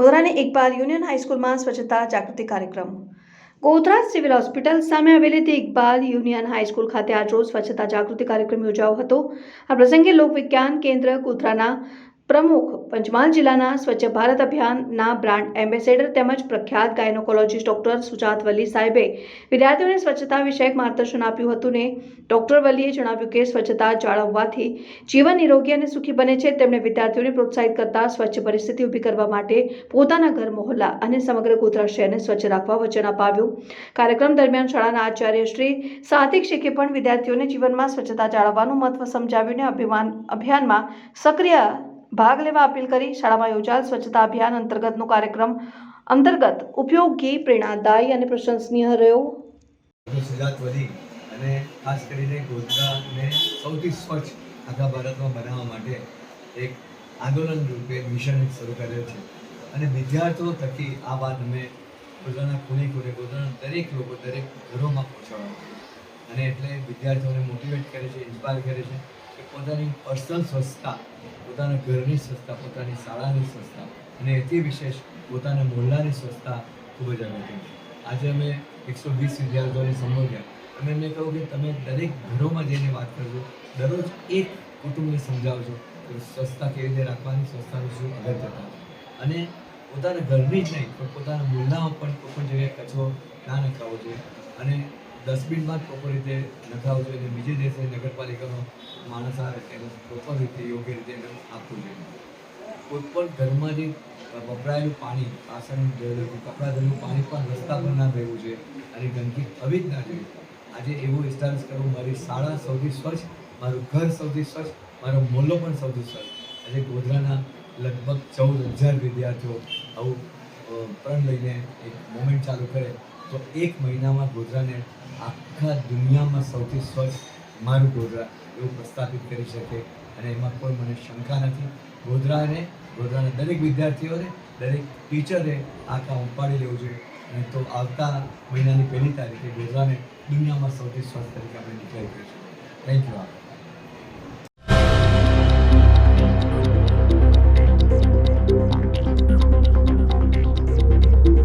ગોધરાની Iqbal union હાઈસ્કૂલમાં સ્વચ્છતા જાગૃતિ કાર્યક્રમ. Godhra civil hospital સામે આવેલી તે ઇકબાલ યુનિયન હાઈસ્કૂલ ખાતે આજરોજ સ્વચ્છતા જાગૃતિ કાર્યક્રમ યોજાયો હતો. આ પ્રસંગે લોકવિજ્ઞાન કેન્દ્ર ગોધરાના પ્રમુખ પંચમહાલ જિલ્લાના સ્વચ્છ ભારત અભિયાનના બ્રાન્ડ એમ્બેસેડર તેમજ પ્રખ્યાત ગાયનોકોલોજીસ્ટ ડોક્ટર સુજાત વલી સાહેબે વિદ્યાર્થીઓને સ્વચ્છતા વિષયક માર્ગદર્શન આપ્યું હતું ને ડોક્ટર વલીએ જણાવ્યું કે સ્વચ્છતા જાળવવાથી જીવન નિરોગી અને સુખી બને છે. તેમણે વિદ્યાર્થીઓને પ્રોત્સાહિત કરતા સ્વચ્છ પરિસ્થિતિ ઊભી કરવા માટે પોતાના ઘર મહોલ્લા અને સમગ્ર ગોધરા શહેરને સ્વચ્છ રાખવા વચન અપાવ્યું. કાર્યક્રમ દરમિયાન શાળાના આચાર્ય શ્રી સાતિક શેખે પણ વિદ્યાર્થીઓને જીવનમાં સ્વચ્છતા જાળવવાનું મહત્વ સમજાવ્યું અભિમાન અભિયાનમાં સક્રિય ભાગ લેવા અપીલ કરી શાળામાં યોજાયેલ સ્વચ્છતા અભિયાન અંતર્ગતનો કાર્યક્રમ અંતર્ગત ઉપયોગી, પ્રેરણાદાયી અને પ્રશંસનીય રહ્યો. અને ખાસ કરીને ગોધરાને સૌથી સ્વચ્છ આખા ભારતમાં બનાવવા માટે એક આંદોલન રૂપે મિશન શરૂ કર્યો છે. અને વિદ્યાર્થીઓ થકી આ વાત અમે ગોધરાના ખૂણે ખૂણે ગોધરાના દરેક લોકો દરેક ઘરોમાં પહોંચાડવા અને એટલે વિદ્યાર્થીઓને મોટિવેટ કરે છે ઇન્સ્પાયર કરે છે. કે પોતાની પર્સનલ સ્વચ્છતા, પોતાના ઘરની સ્વચ્છતા, પોતાની શાળાની સ્વચ્છતા અને એથી વિશેષ પોતાના મોહલ્લાની સ્વચ્છતા ખૂબ જ અગત્યની આજે અમે એકસો વીસ વિદ્યાર્થીઓને સંબોધ્યા. અને એમને કહ્યું કે તમે દરેક ઘરોમાં જઈને વાત કરજો, દરરોજ એક કુટુંબને સમજાવજો કે સ્વચ્છતા કેવી રીતે રાખવાની, સ્વચ્છતાનું શું અગત્યતા અને પોતાના ઘરની જ નહીં, પણ પોતાના મોહલ્લામાં પણ કોઈ પણ જગ્યાએ કચરો ના નખાવો જોઈએ. અને ડસ્ટબિનમાં જ પ્રોપર રીતે નખાવું જોઈએ અને બીજે દિવસે નગરપાલિકાનો માણસ આવે તેને પ્રોપર રીતે યોગ્ય રીતે એને આપવું જોઈએ. કોઈ પણ ઘરમાં જે વપરાયેલું પાણી વાસણ ધોયેલું કપડાં ધોયેલું પાણી પણ રસ્તા પર ના રહેવું જોઈએ અને ગંદકી થવી જ ના જોઈએ. આજે એવો એસ્ટાબ્લિશ કરવું મારી શાળા સૌથી સ્વચ્છ, મારું ઘર સૌથી સ્વચ્છ, મારો મોલ્લો પણ સૌથી સ્વચ્છ. આજે ગોધરાના લગભગ ચૌદ હજાર વિદ્યાર્થીઓ આવું પ્રણ લઈને એક મોમેન્ટ ચાલુ કરે. તો એક મહિનામાં ગોધરાને આખા દુનિયામાં સૌથી સ્વચ્છ મારું ગોધરા એવું પ્રસ્થાપિત કરી શકે અને એમાં કોઈ મને શંકા નથી. ગોધરાને, ગોધરાના દરેક વિદ્યાર્થીઓને, દરેક ટીચરે આ કામ ઉપાડી લેવું જોઈએ. અને તો આવતા મહિનાની પહેલી તારીખે ગોધરાને દુનિયામાં સૌથી સ્વચ્છ તરીકે આપણે ડિક્લેર કરીશું થેન્ક યુ